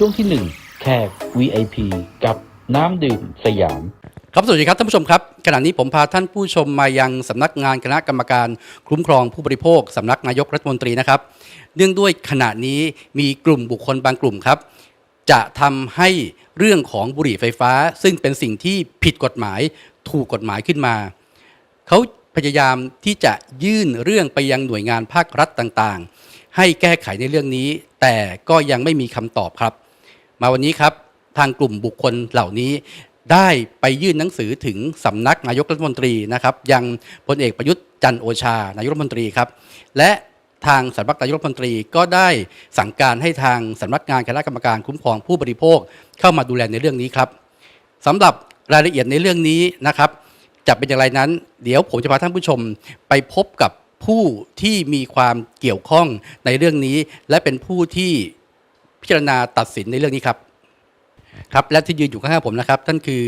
ช่วงที่ 1 แขก VIP กับน้ำดื่มสยาม ครับสวัสดีครับท่านผู้ชมครับ ขณะนี้ผมพาท่านผู้ชมมายังสำนักงานคณะกรรมการคุ้มครองผู้บริโภคสำนักนายกรัฐมนตรีนะครับ เนื่องด้วยขณะนี้มีกลุ่มบุคคลบางกลุ่มครับ จะทำให้เรื่องของบุหรี่ไฟฟ้า ซึ่งเป็นสิ่งที่ผิดกฎหมายถูกกฎหมายขึ้นมา เขาพยายามที่จะยื่นเรื่องไปยังหน่วยงานภาครัฐต่างๆ ให้แก้ไขในเรื่องนี้ แต่ก็ยังไม่มีคำตอบครับ มาวันนี้ครับทางกลุ่มบุคคลเหล่านี้ได้ไปยื่นหนังสือถึงสำนักนายกรัฐมนตรีนะครับ ยังพลเอกประยุทธ์จันโอชานายกรัฐมนตรีครับ และทางสำนักนายกรัฐมนตรีก็ได้สั่งการให้ทางสำนักงานคณะกรรมการคุ้มครองผู้บริโภคเข้ามาดูแลในเรื่องนี้ครับสำหรับรายละเอียดในเรื่องนี้นะครับ จะเป็นอย่างไรนั้น เดี๋ยวผมจะพาท่านผู้ชมไปพบกับผู้ที่มีความเกี่ยวข้องในเรื่องนี้ และเป็นผู้ที่ พิจารณาตัดสินในเรื่องนี้ครับครับและที่ยืนอยู่ข้างๆผมนะครับท่านคือ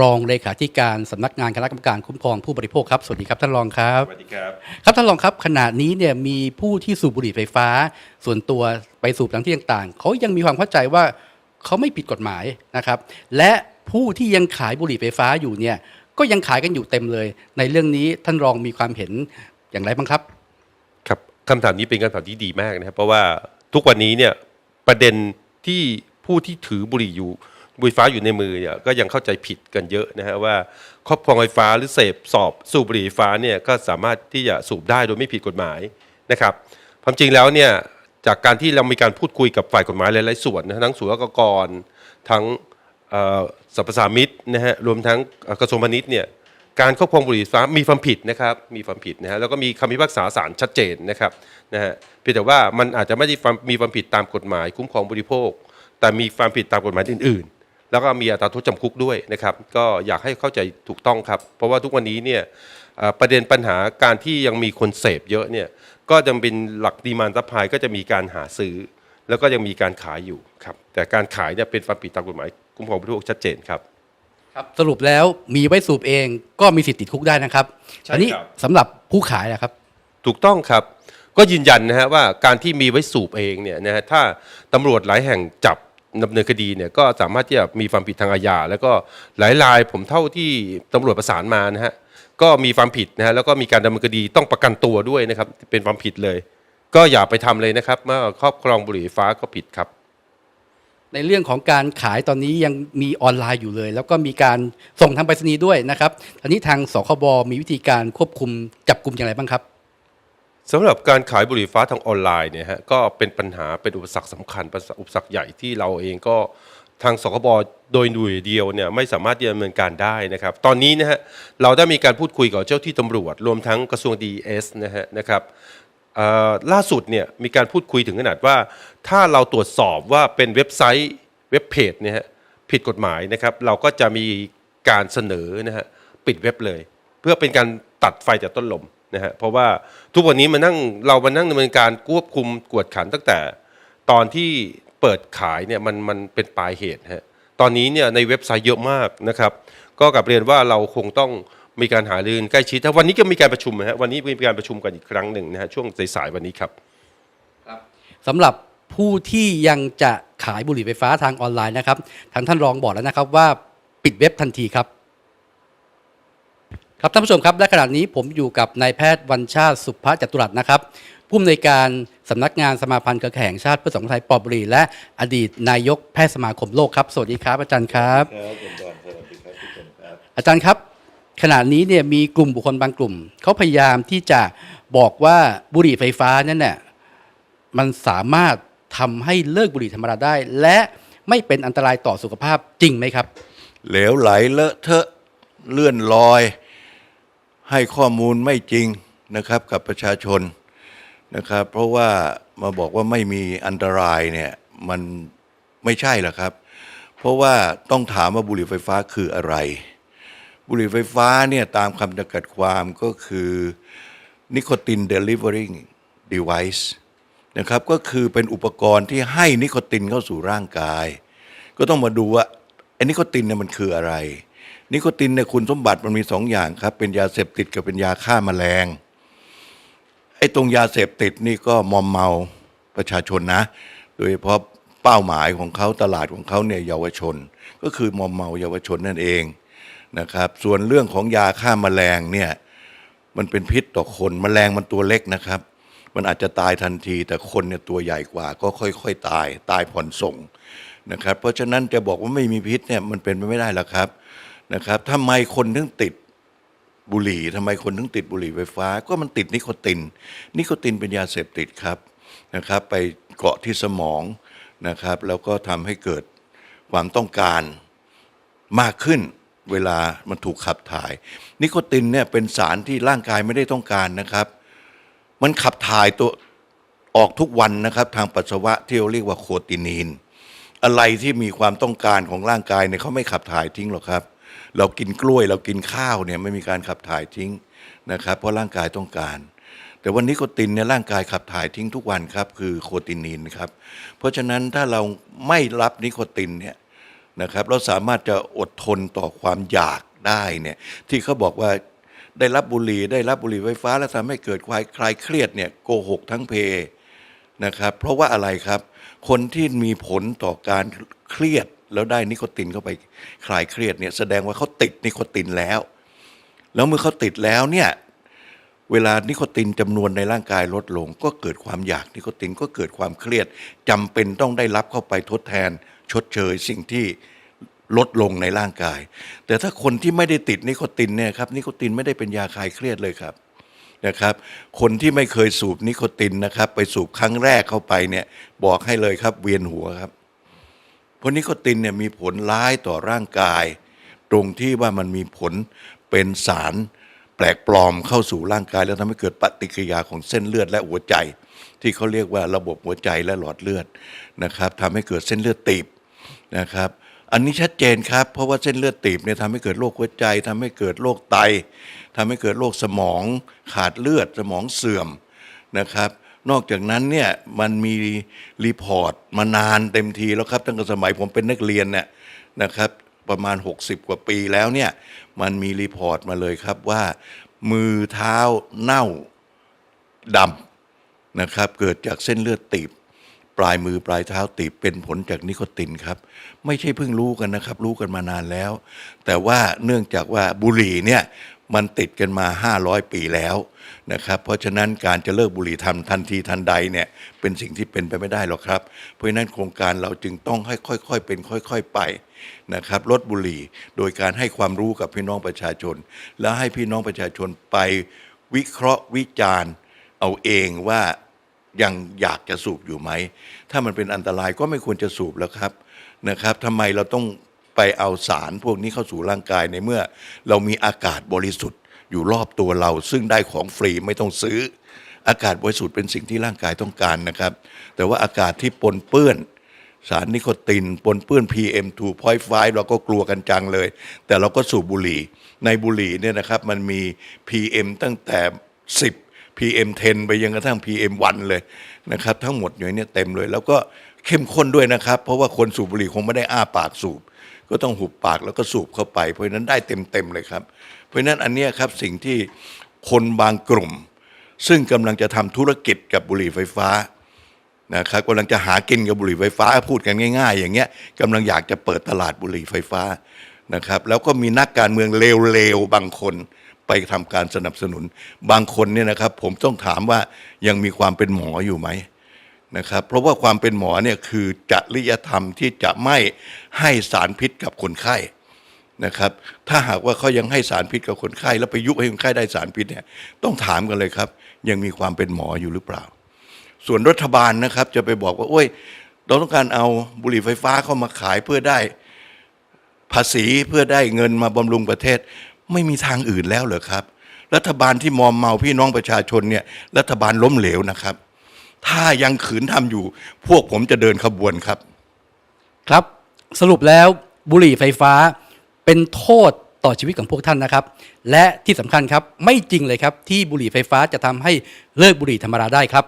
รองเลขาธิการสำนักงานคณะกรรมการคุ้มครองผู้บริโภคครับสวัสดีครับท่านรองครับสวัสดีครับครับท่านรองครับขณะนี้เนี่ยมีผู้ที่สูบบุหรี่ไฟฟ้า ส่วนตัวไปสูบตามที่ต่างๆเขายังมีความเข้าใจว่าเขาไม่ผิดกฎหมายนะครับ และผู้ที่ยังขายบุหรี่ไฟฟ้าอยู่เนี่ยก็ยังขายกันอยู่เต็มเลย ในเรื่องนี้ท่านรองมีความเห็นอย่างไรบ้างครับ ครับคำถามนี้เป็นคำถามที่ดีมากนะครับ เพราะว่าทุกวันนี้เนี่ย ประเด็นที่ผู้ที่ถือบุหรี่อยู่บุหรี่ฟ้าอยู่ในมือเนี่ยก็ยังเข้าใจผิดกันเยอะนะฮะว่าครอบครองไฟฟ้าหรือเสพสอบสูบบุหรี่ฟ้าเนี่ยก็สามารถที่จะสูบได้โดยไม่ผิดกฎหมายนะครับความจริงแล้วเนี่ยจากการที่เรามีการพูดคุยกับฝ่ายกฎหมายหลายๆส่วนนะทั้งศุลกกรทั้งสรรพสามิตนะฮะรวมทั้งกระทรวงพาณิชย์เนี่ย การครอบครองบุหรี่ไฟฟ้ามีความผิดนะครับมีความผิดนะฮะแล้วก็มีคำพิพากษาศาลชัดเจนนะครับนะฮะเพียงแต่ว่ามันอาจจะไม่ได้ความมีความผิดตามกฎหมาย คุ้มครองบริโภค แต่มีความผิดตามกฎหมายอื่น ๆ แล้วก็มีอัตราโทษจำคุกด้วยนะครับ ก็อยากให้เข้าใจถูกต้องครับ เพราะว่าทุกวันนี้เนี่ยประเด็นปัญหาการที่ยังมีคนเสพเยอะเนี่ยก็ยังเป็นหลักดีมานซัพพลายก็จะมีการหาซื้อ แล้วก็ยังมีการขายอยู่ครับแต่การขายเนี่ยเป็นความผิดตามกฎหมายคุ้มครองบริโภคชัดเจนครับ ครับสรุปแล้วมีไว้สูบเองก็มีสิทธิ์ติดคุกได้นะครับใช่อันนี้ครับสำหรับผู้ขายนะครับ ถูกต้องครับก็ยืนยันนะฮะว่าการที่มีไว้สูบเองเนี่ยนะฮะถ้าตำรวจหลายแห่งจับดำเนินคดีเนี่ยก็สามารถที่จะมีความผิดทางอาญาแล้วก็หลายรายผมเท่าที่ตำรวจประสานมานะฮะก็มีความผิดนะฮะแล้วก็มีการดำเนินคดีต้องประกันตัวด้วยนะครับเป็นความผิดเลย ก็อย่าไปทำเลยนะครับเมื่อครอบครองบุหรี่ไฟฟ้าก็ผิดครับ ในเรื่องของการขายตอนนี้ยังมีออนไลน์อยู่เลย แล้วก็มีการส่งทางไปรษณีย์ด้วยนะครับทีนี้ทางสคบมีวิธีการควบคุมจับกลุ่มอย่างไรบ้างครับสำหรับการขายบุหรี่ฟ้าทางออนไลน์เนี่ยฮะก็เป็นปัญหาเป็นอุปสรรคสำคัญเป็นอุปสรรคใหญ่ที่เราเองก็ทางสคบโดยหน่วยเดียวเนี่ยไม่สามารถดำเนินการได้นะครับ ตอนนี้นะฮะเราได้มีการพูดคุยกับเจ้าที่ตำรวจ รวมทั้งกระทรวงดีเอสนะฮะนะครับ ล่าสุดเนี่ยมีการพูดคุยถึงขนาดว่า ถ้าเราตรวจสอบว่าเป็นเว็บไซต์เว็บเพจเนี่ยฮะผิดกฎหมายนะครับ เราก็จะมีการเสนอนะฮะปิดเว็บเลย เพื่อเป็นการตัดไฟจากต้นลมนะฮะเพราะว่าทุกวันนี้มานั่งเรามานั่งดำเนินการควบคุมกวดขันตั้งแต่ ตอนที่เปิดขายเนี่ยมันมันเป็นปลายเหตุฮะตอนนี้เนี่ยในเว็บไซต์เยอะมากนะครับ ก็กลับเรียนว่าเราคงต้อง มีการหารือใกล้ชิดถ้าวันนี้ก็มีการประชุมนะฮะวันนี้มีการประชุมกันอีกครั้งหนึ่งนะฮะช่วงสายๆวันนี้ครับสำหรับผู้ที่ยังจะขายบุหรี่ไฟฟ้าทางออนไลน์นะครับ ทางท่านรองบอกแล้วนะครับว่าปิดเว็บทันทีครับ ครับท่านผู้ชมครับและขณะนี้ผมอยู่กับนายแพทย์วันชาติสุภจตุรัสนะครับผู้อำนวยการสำนักงานสมาพันธ์เครือข่ายแห่งชาติเพื่อสังคมไทยปลอดบุหรี่และอดีตนายกแพทย์สมาคมโลกครับ สวัสดีครับอาจารย์ครับ ครับคุณจอห์นสวัสดีครับทุกคนครับอาจารย์ครับ ขณะนี้เนี่ยมีกลุ่มบุคคลบางกลุ่มเขาพยายามที่จะบอกว่าบุหรี่ไฟฟ้านั่นเนี่ยมันสามารถทำให้เลิกบุหรี่ธรรมดาได้ และไม่เป็นอันตรายต่อสุขภาพจริงไหมครับ เหลวไหลเลอะเทอะเลื่อนลอย ให้ข้อมูลไม่จริงนะครับกับประชาชนนะครับ เพราะว่ามาบอกว่าไม่มีอันตรายเนี่ยมันไม่ใช่หรอกครับ เพราะว่าต้องถามว่าบุหรี่ไฟฟ้าคืออะไร บุหรี่ไฟฟ้าเนี่ยตามคำจำกัดความก็คือนิโคตินเดลิเวอริงเดเวิ์นะครับก็คือเป็นอุปกรณ์ที่ให้นิโคตินเข้าสู่ร่างกาย ก็ต้องมาดูว่าไอ้นิโคตินเนี่ยมันคืออะไร นิโคตินเนี่ยคุณสมบัติมันมีสองอย่างครับ เป็นยาเสพติดกับเป็นยาฆ่าแมลงไอ้ตรงยาเสพติดนี่ก็มอมเมาประชาชนนะ โดยเฉพาะเป้าหมายของเขาตลาดของเขาเนี่ยเยาวชน ก็คือมอมเมาเยาวชนนั่นเอง นะครับ ส่วนเรื่องของยาฆ่าแมลงเนี่ยมันเป็นพิษต่อคนแมลงมันตัวเล็กนะครับ มันอาจจะตายทันที แต่คนเนี่ยตัวใหญ่กว่า ก็ค่อย ๆ ตาย ตายผ่อนส่งนะครับ เพราะฉะนั้นจะบอกว่าไม่มีพิษเนี่ยมันเป็นไปไม่ได้หรอกครับนะครับทำไมคนถึงติดบุหรี่ทำไมคนถึงติดบุหรี่ไฟฟ้า ก็มันติดนิโคติน นิโคตินเป็นยาเสพติดครับนะครับ ไปเกาะที่สมองนะครับ แล้วก็ทำให้เกิดความต้องการมากขึ้น เวลามันถูกขับถ่าย นิโคตินเนี่ยเป็นสารที่ร่างกายไม่ได้ต้องการนะครับ มันขับถ่ายตัวออกทุกวันนะครับ ทางปัสสาวะที่เราเรียกว่าโคตินีน อะไรที่มีความต้องการของร่างกายเนี่ยเขาไม่ขับถ่ายทิ้งหรอกครับ เรากินกล้วยเรากินข้าวเนี่ยไม่มีการขับถ่ายทิ้งนะครับ เพราะร่างกายต้องการแต่วันนี้โคตินเนี่ยร่างกายขับถ่ายทิ้งทุกวันครับ คือโคตินีนครับ เพราะฉะนั้นถ้าเราไม่รับนิโคตินเนี่ย นะครับเราสามารถจะอดทนต่อความอยากได้เนี่ยที่เขาบอกว่าได้รับบุหรี่ได้รับบุหรี่ไฟฟ้า แล้วทำให้เกิดความคลายเครียดเนี่ยโกหกทั้งเพนะครับเพราะว่าอะไรครับ คนที่มีผลต่อการเครียดแล้วได้นิโคตินเข้าไปคลายเครียดเนี่ยแสดงว่าเขาติดนิโคตินแล้ว แล้วเมื่อเขาติดแล้วเนี่ยเวลานิโคตินจำนวนในร่างกายลดลง ก็เกิดความอยากนิโคตินก็เกิดความเครียดจำเป็นต้องได้รับเข้าไปทดแทน ชดเชยสิ่งที่ลดลงในร่างกาย แต่ถ้าคนที่ไม่ได้ติดนิโคตินเนี่ยครับนิโคตินไม่ได้เป็นยาคลายเครียดเลยครับนะครับ คนที่ไม่เคยสูบนิโคตินนะครับ ไปสูบครั้งแรกเข้าไปเนี่ยบอกให้เลยครับเวียนหัวครับ เพราะนิโคตินเนี่ยมีผลร้ายต่อร่างกาย ตรงที่ว่ามันมีผลเป็นสารแปลกปลอมเข้าสู่ร่างกาย แล้วทำให้เกิดปฏิกิริยาของเส้นเลือดและหัวใจ ที่เขาเรียกว่าระบบหัวใจและหลอดเลือดนะครับทำให้เกิดเส้นเลือดตีบ นะครับ อันนี้ชัดเจนครับ เพราะว่าเส้นเลือดตีบเนี่ยทำให้เกิดโรคหัวใจทำให้เกิดโรคไตทำให้เกิดโรคสมองขาดเลือดสมองเสื่อมนะครับนอกจากนั้นเนี่ยมันมีรีพอร์ตมานานเต็มทีแล้วครับตั้งแต่สมัยผมเป็นนักเรียนเนี่ยนะครับประมาณ 60 กว่าปีแล้วเนี่ยมันมีรีพอร์ตมาเลยครับว่ามือเท้าเน่าดำนะครับเกิดจากเส้นเลือดตีบ ปลายมือปลายเท้าตีบเป็นผลจากนิโคตินครับ ไม่ใช่เพิ่งรู้กันนะครับ รู้กันมานานแล้ว แต่ว่าเนื่องจากว่าบุหรี่เนี่ยมันติดกันมา 500 ปีแล้วนะครับ เพราะฉะนั้นการจะเลิกบุหรี่ทำทันทีทันใดเนี่ยเป็นสิ่งที่เป็นไปไม่ได้หรอกครับ เพราะฉะนั้นโครงการเราจึงต้องให้ค่อยๆเป็นค่อย ๆไปนะครับลดบุหรี่โดยการให้ความรู้กับพี่น้องประชาชน แล้วให้พี่น้องประชาชนไปวิเคราะห์วิจารณ์ เอาเองว่า ยังอยากจะสูบอยู่ไหม ถ้ามันเป็นอันตรายก็ไม่ควรจะสูบแล้วครับนะครับทำไมเราต้องไปเอาสารพวกนี้เข้าสู่ร่างกายในเมื่อ เรามีอากาศบริสุทธิ์อยู่รอบตัวเรา ซึ่งได้ของฟรีไม่ต้องซื้อ อากาศบริสุทธิ์เป็นสิ่งที่ร่างกายต้องการนะครับ แต่ว่าอากาศที่ปนเปื้อน สารนิโคติน ปนเปื้อน PM 2.5 เราก็กลัวกันจังเลย แต่เราก็สูบบุหรี่ ในบุหรี่เนี่ยนะครับมันมี PM ตั้งแต่ 10 PM 10 ไปยังกระทั่ง PM 1 เลยนะครับทั้งหมดอยู่เนี่ยเต็มเลย แล้วก็เข้มข้นด้วยนะครับ เพราะว่าคนสูบบุหรี่คงไม่ได้อ้าปากสูบ ก็ต้องหุบปากแล้วก็สูบเข้าไป เพราะฉะนั้นได้เต็มๆเลยครับ เพราะฉะนั้นอันนี้ครับสิ่งที่คนบางกลุ่ม ซึ่งกำลังจะทำธุรกิจกับบุหรี่ไฟฟ้านะครับกำลังจะหากินกับบุหรี่ไฟฟ้าพูดกันง่าย ๆ อย่างเงี้ยกำลังอยากจะเปิดตลาดบุหรี่ไฟฟ้านะครับแล้วก็มีนักการเมืองเลวๆบางคน ไปทำการสนับสนุน บางคนเนี่ยนะครับ ผมต้องถามว่ายังมีความเป็นหมออยู่ไหมนะครับ เพราะว่าความเป็นหมอเนี่ยคือจริยธรรมที่จะไม่ให้สารพิษกับคนไข้นะครับ ถ้าหากว่าเขายังให้สารพิษกับคนไข้ แล้วไปยุให้คนไข้ได้สารพิษเนี่ยต้องถามกันเลยครับ ยังมีความเป็นหมออยู่หรือเปล่า ส่วนรัฐบาลนะครับ จะไปบอกว่าโอ้ยเราต้องการเอาบุหรี่ไฟฟ้าเข้ามาขายเพื่อได้ภาษีเพื่อได้เงินมาบำรุงประเทศ ไม่มีทางอื่นแล้วเหรอครับ รัฐบาลที่มอมเมาพี่น้องประชาชนเนี่ยรัฐบาลล้มเหลวนะครับ ถ้ายังขืนทำอยู่ พวกผมจะเดินขบวนครับ ครับ สรุปแล้วบุหรี่ไฟฟ้าเป็นโทษต่อชีวิตของพวกท่านนะครับ และที่สำคัญครับไม่จริงเลยครับที่บุหรี่ไฟฟ้าจะทำให้เลิกบุหรี่ธรรมดาได้ครับ